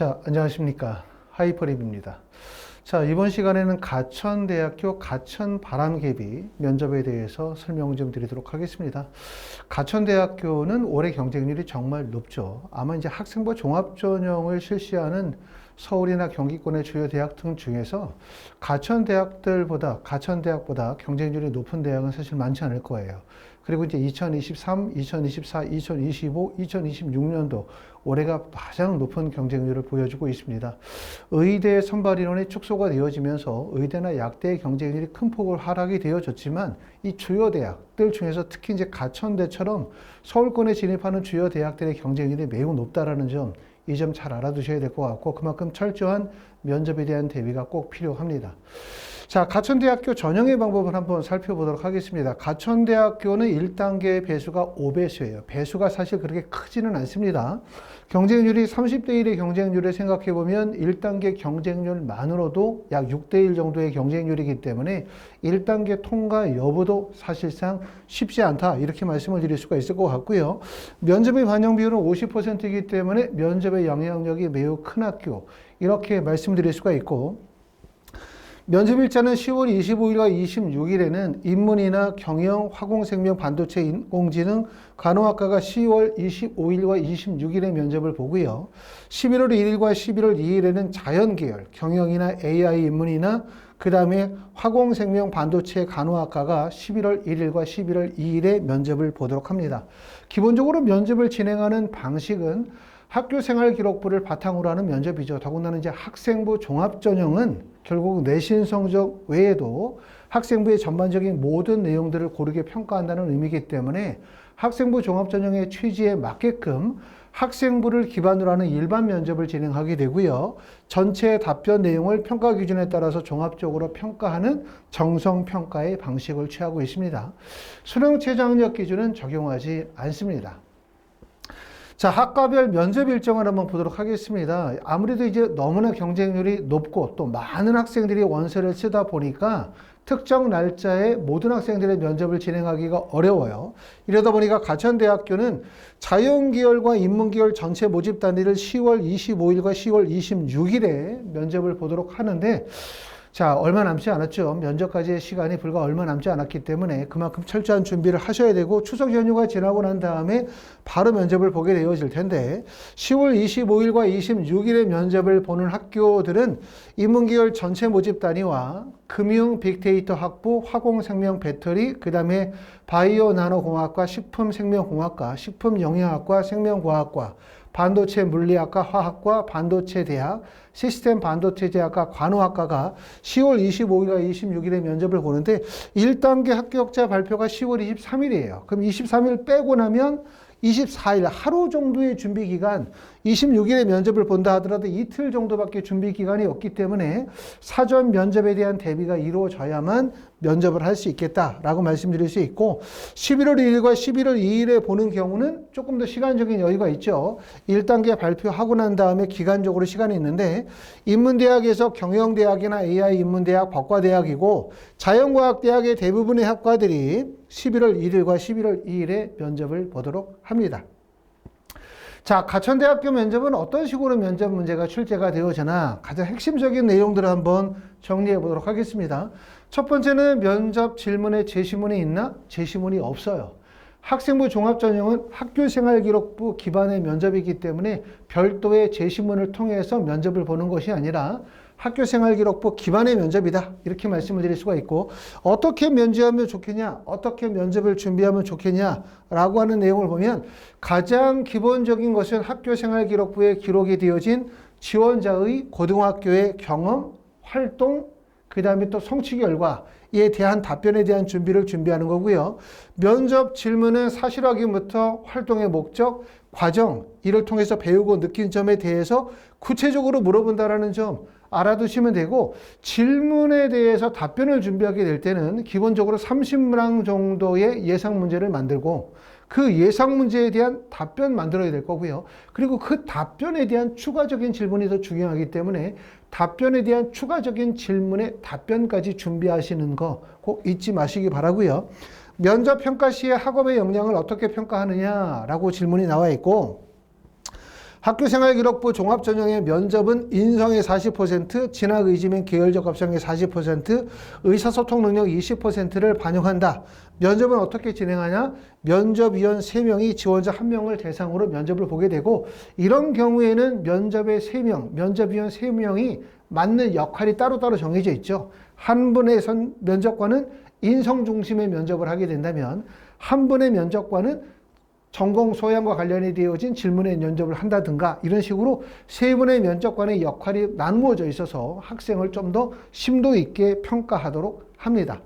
자, 안녕하십니까. 하이퍼립입니다. 자, 이번 시간에는 가천대학교 가천 바람개비 면접에 대해서 설명 좀 드리도록 하겠습니다. 가천대학교는 올해 경쟁률이 정말 높죠. 아마 이제 학생부 종합전형을 실시하는 서울이나 경기권의 주요 대학 등 중에서 가천 대학들보다, 가천 대학보다 경쟁률이 높은 대학은 사실 많지 않을 거예요. 그리고 이제 2023, 2024, 2025, 2026년도 올해가 가장 높은 경쟁률을 보여주고 있습니다. 의대 선발 인원이 축소가 되어지면서 의대나 약대의 경쟁률이 큰 폭으로 하락이 되어졌지만 이 주요 대학들 중에서 특히 이제 가천대처럼 서울권에 진입하는 주요 대학들의 경쟁률이 매우 높다라는 점, 이 점 잘 알아두셔야 될 것 같고 그만큼 철저한 면접에 대한 대비가 꼭 필요합니다. 자, 가천대학교 전형의 방법을 한번 살펴보도록 하겠습니다. 가천대학교는 1단계 배수가 5배수예요. 배수가 사실 그렇게 크지는 않습니다. 경쟁률이 30대 1의 경쟁률을 생각해 보면 1단계 경쟁률만으로도 약 6대 1 정도의 경쟁률이기 때문에 1단계 통과 여부도 사실상 쉽지 않다. 이렇게 말씀을 드릴 수가 있을 것 같고요. 면접의 반영 비율은 50%이기 때문에 면접의 영향력이 매우 큰 학교. 이렇게 말씀드릴 수가 있고 면접 일자는 10월 25일과 26일에는 인문이나 경영, 화공생명, 반도체, 인공지능, 간호학과가 10월 25일과 26일에 면접을 보고요. 11월 1일과 11월 2일에는 자연계열, 경영이나 AI 인문이나 그 다음에 화공생명, 반도체, 간호학과가 11월 1일과 11월 2일에 면접을 보도록 합니다. 기본적으로 면접을 진행하는 방식은 학교 생활 기록부를 바탕으로 하는 면접이죠. 더군다나 이제 학생부 종합 전형은 결국 내신 성적 외에도 학생부의 전반적인 모든 내용들을 고르게 평가한다는 의미이기 때문에 학생부 종합 전형의 취지에 맞게끔 학생부를 기반으로 하는 일반 면접을 진행하게 되고요. 전체 답변 내용을 평가 기준에 따라서 종합적으로 평가하는 정성 평가의 방식을 취하고 있습니다. 수능 최저학력 기준은 적용하지 않습니다. 자, 학과별 면접 일정을 한번 보도록 하겠습니다. 아무래도 이제 너무나 경쟁률이 높고 또 많은 학생들이 원서를 쓰다 보니까 특정 날짜에 모든 학생들의 면접을 진행하기가 어려워요. 이러다 보니까 가천대학교는 자연계열과 인문계열 전체 모집 단위를 10월 25일과 10월 26일에 면접을 보도록 하는데 자, 얼마 남지 않았죠. 면접까지의 시간이 불과 얼마 남지 않았기 때문에 그만큼 철저한 준비를 하셔야 되고 추석 연휴가 지나고 난 다음에 바로 면접을 보게 되어질 텐데 10월 25일과 26일에 면접을 보는 학교들은 인문계열 전체 모집 단위와 금융 빅데이터 학부, 화공생명 배터리, 그 다음에 바이오 나노공학과, 식품생명공학과, 식품영양학과, 생명과학과, 반도체 물리학과, 화학과, 반도체 대학, 시스템 반도체 대학과, 관호학과가 10월 25일과 26일에 면접을 보는데 1단계 합격자 발표가 10월 23일이에요. 그럼 23일 빼고 나면 24일 하루 정도의 준비 기간, 26일에 면접을 본다 하더라도 이틀 정도밖에 준비 기간이 없기 때문에 사전 면접에 대한 대비가 이루어져야만 면접을 할 수 있겠다라고 말씀드릴 수 있고 11월 1일과 11월 2일에 보는 경우는 조금 더 시간적인 여유가 있죠. 1단계 발표하고 난 다음에 기간적으로 시간이 있는데 인문대학에서 경영대학이나 AI 인문대학, 법과대학이고 자연과학대학의 대부분의 학과들이 11월 1일과 11월 2일에 면접을 보도록 합니다. 자, 가천대학교 면접은 어떤 식으로 면접 문제가 출제가 되어지나 가장 핵심적인 내용들을 한번 정리해 보도록 하겠습니다. 첫 번째는 면접 질문에 제시문이 있나? 제시문이 없어요. 학생부 종합전형은 학교생활기록부 기반의 면접이기 때문에 별도의 제시문을 통해서 면접을 보는 것이 아니라 학교생활기록부 기반의 면접이다. 이렇게 말씀을 드릴 수가 있고 어떻게 면접하면 좋겠냐? 어떻게 면접을 준비하면 좋겠냐? 라고 하는 내용을 보면 가장 기본적인 것은 학교생활기록부에 기록이 되어진 지원자의 고등학교의 경험, 활동, 그 다음에 또 성취 결과에 대한 답변에 대한 준비를 준비하는 거고요. 면접 질문은 사실 확인부터 활동의 목적, 과정, 이를 통해서 배우고 느낀 점에 대해서 구체적으로 물어본다라는 점 알아두시면 되고 질문에 대해서 답변을 준비하게 될 때는 기본적으로 30랑 정도의 예상 문제를 만들고 그 예상 문제에 대한 답변 만들어야 될 거고요. 그리고 그 답변에 대한 추가적인 질문이 더 중요하기 때문에 답변에 대한 추가적인 질문의 답변까지 준비하시는 거 꼭 잊지 마시기 바라고요. 면접 평가 시에 학업의 역량을 어떻게 평가하느냐라고 질문이 나와 있고 학교생활기록부 종합전형의 면접은 인성의 40%, 진학의지면 계열적 합성의 40%, 의사소통 능력 20%를 반영한다. 면접은 어떻게 진행하냐? 면접위원 3명이 지원자 1명을 대상으로 면접을 보게 되고 이런 경우에는 면접의 3명, 면접위원 3명이 맡는 역할이 따로따로 정해져 있죠. 한 분의 선, 면접관은 인성 중심의 면접을 하게 된다면 한 분의 면접관은 전공 소양과 관련이 되어진 질문의 면접을 한다든가 이런 식으로 세 분의 면접관의 역할이 나누어져 있어서 학생을 좀 더 심도 있게 평가하도록 합니다.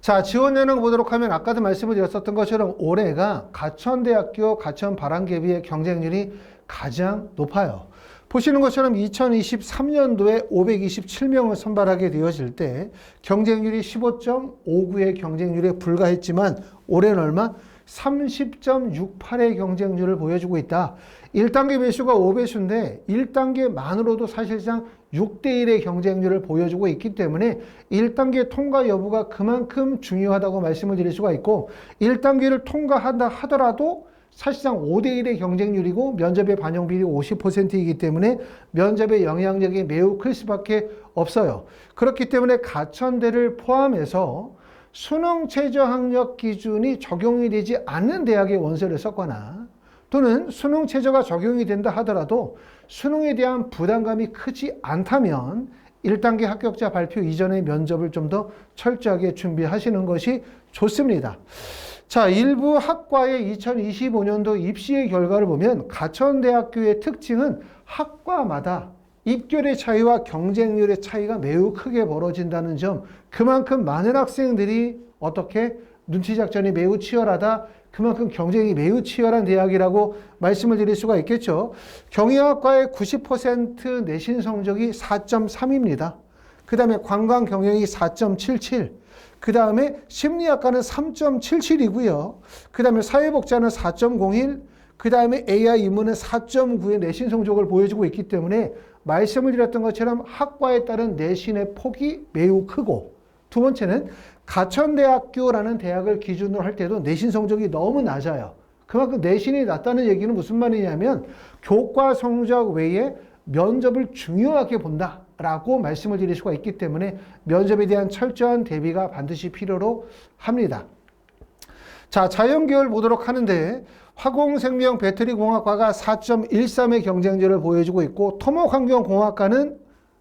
자, 지원 내용 보도록 하면 아까도 말씀을 드렸었던 것처럼 올해가 가천대학교 가천 바람개비의 경쟁률이 가장 높아요. 보시는 것처럼 2023년도에 527명을 선발하게 되어질 때 경쟁률이 15.59의 경쟁률에 불과했지만 올해는 얼마? 30.68의 경쟁률을 보여주고 있다. 1단계 배수가 5배수인데 1단계만으로도 사실상 6대1의 경쟁률을 보여주고 있기 때문에 1단계 통과 여부가 그만큼 중요하다고 말씀을 드릴 수가 있고 1단계를 통과한다 하더라도 사실상 5대1의 경쟁률이고 면접의 반영 비율이 50%이기 때문에 면접의 영향력이 매우 클 수밖에 없어요. 그렇기 때문에 가천대를 포함해서 수능 최저 학력 기준이 적용이 되지 않는 대학의 원서를 썼거나 또는 수능 최저가 적용이 된다 하더라도 수능에 대한 부담감이 크지 않다면 1단계 합격자 발표 이전의 면접을 좀 더 철저하게 준비하시는 것이 좋습니다. 자, 일부 학과의 2025년도 입시의 결과를 보면 가천대학교의 특징은 학과마다 입결의 차이와 경쟁률의 차이가 매우 크게 벌어진다는 점, 그만큼 많은 학생들이 어떻게 눈치 작전이 매우 치열하다, 그만큼 경쟁이 매우 치열한 대학이라고 말씀을 드릴 수가 있겠죠. 경영학과의 90% 내신 성적이 4.3입니다. 그 다음에 관광 경영이 4.77, 그 다음에 심리학과는 3.77이고요. 그 다음에 사회복지는 4.01, 그 다음에 AI 인문은 4.9의 내신 성적을 보여주고 있기 때문에 말씀을 드렸던 것처럼 학과에 따른 내신의 폭이 매우 크고 두 번째는 가천대학교라는 대학을 기준으로 할 때도 내신 성적이 너무 낮아요. 그만큼 내신이 낮다는 얘기는 무슨 말이냐면 교과 성적 외에 면접을 중요하게 본다라고 말씀을 드릴 수가 있기 때문에 면접에 대한 철저한 대비가 반드시 필요로 합니다. 자, 자연계열 보도록 하는데 화공생명 배터리공학과가 4.13의 경쟁률을 보여주고 있고 토목환경공학과는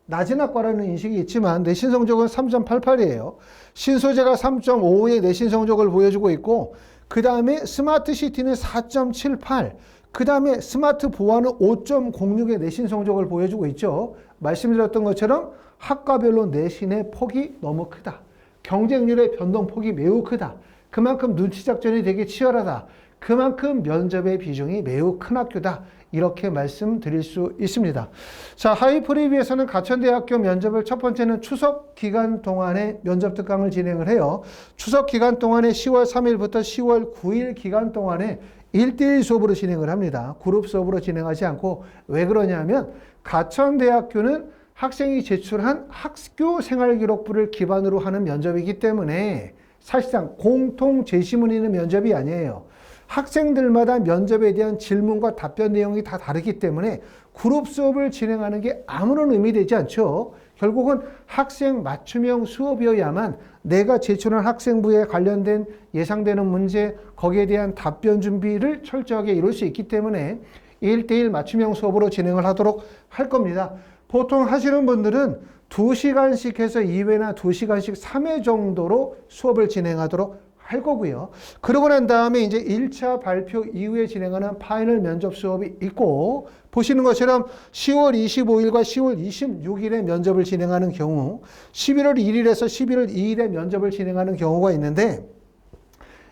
낮은 학과라는 인식이 있지만 내신 성적은 3.88이에요. 신소재가 3.55의 내신 성적을 보여주고 있고 그 다음에 스마트 시티는 4.78, 그 다음에 스마트 보안은 5.06의 내신 성적을 보여주고 있죠. 말씀드렸던 것처럼 학과별로 내신의 폭이 너무 크다. 경쟁률의 변동폭이 매우 크다. 그만큼 눈치 작전이 되게 치열하다. 그만큼 면접의 비중이 매우 큰 학교다. 이렇게 말씀드릴 수 있습니다. 자, 하이프리비에서는 가천대학교 면접을 첫 번째는 추석 기간 동안에 면접 특강을 진행을 해요. 추석 기간 동안에 10월 3일부터 10월 9일 기간 동안에 1대1 수업으로 진행을 합니다. 그룹 수업으로 진행하지 않고 왜 그러냐면 가천대학교는 학생이 제출한 학교 생활 기록부를 기반으로 하는 면접이기 때문에 사실상 공통 제시문이 있는 면접이 아니에요. 학생들마다 면접에 대한 질문과 답변 내용이 다 다르기 때문에 그룹 수업을 진행하는 게 아무런 의미되지 않죠. 결국은 학생 맞춤형 수업이어야만 내가 제출한 학생부에 관련된 예상되는 문제, 거기에 대한 답변 준비를 철저하게 이룰 수 있기 때문에 1대1 맞춤형 수업으로 진행을 하도록 할 겁니다. 보통 하시는 분들은 2시간씩 해서 2회나 2시간씩 3회 정도로 수업을 진행하도록 할 거고요. 그러고 난 다음에 이제 1차 발표 이후에 진행하는 파이널 면접 수업이 있고 보시는 것처럼 10월 25일과 10월 26일에 면접을 진행하는 경우 11월 1일에서 11월 2일에 면접을 진행하는 경우가 있는데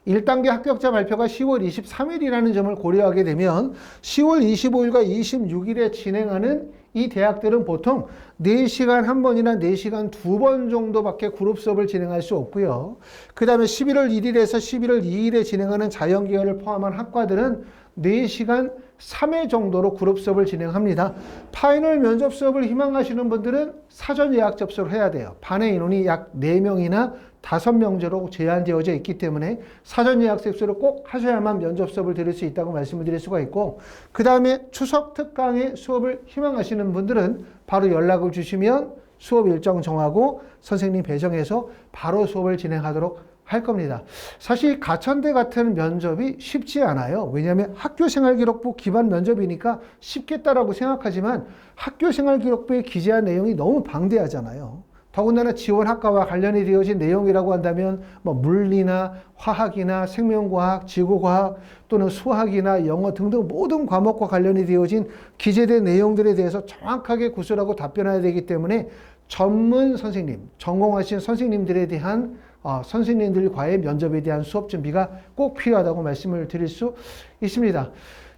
1단계 합격자 발표가 10월 23일이라는 점을 고려하게 되면 10월 25일과 26일에 진행하는 이 대학들은 보통 4시간 한 번이나 4시간 두 번 정도밖에 그룹 수업을 진행할 수 없고요. 그 다음에 11월 1일에서 11월 2일에 진행하는 자연계열을 포함한 학과들은 4시간 3회 정도로 그룹 수업을 진행합니다. 파이널 면접 수업을 희망하시는 분들은 사전 예약 접수를 해야 돼요. 반의 인원이 약 4명이나 5명제로 제한되어져 있기 때문에 사전 예약 접수를 꼭 하셔야만 면접 수업을 들을 수 있다고 말씀을 드릴 수가 있고 그 다음에 추석 특강의 수업을 희망하시는 분들은 바로 연락을 주시면 수업 일정 정하고 선생님 배정해서 바로 수업을 진행하도록 할 겁니다. 사실 가천대 같은 면접이 쉽지 않아요. 왜냐하면 학교생활기록부 기반 면접이니까 쉽겠다라고 생각하지만 학교생활기록부에 기재한 내용이 너무 방대하잖아요. 더군다나 지원 학과와 관련이 되어진 내용이라고 한다면 뭐 물리나 화학이나 생명과학, 지구과학 또는 수학이나 영어 등등 모든 과목과 관련이 되어진 기재된 내용들에 대해서 정확하게 구술하고 답변해야 되기 때문에 전문 선생님, 전공하신 선생님들에 대한 어, 선생님들과의 면접에 대한 수업 준비가 꼭 필요하다고 말씀을 드릴 수 있습니다.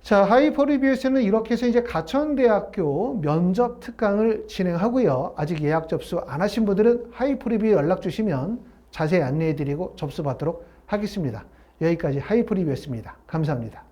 자, 하이퍼 리뷰에서는 이렇게 해서 이제 가천대학교 면접 특강을 진행하고요. 아직 예약 접수 안 하신 분들은 하이퍼 리뷰에 연락 주시면 자세히 안내해 드리고 접수 받도록 하겠습니다. 여기까지 하이퍼 리뷰였습니다. 감사합니다.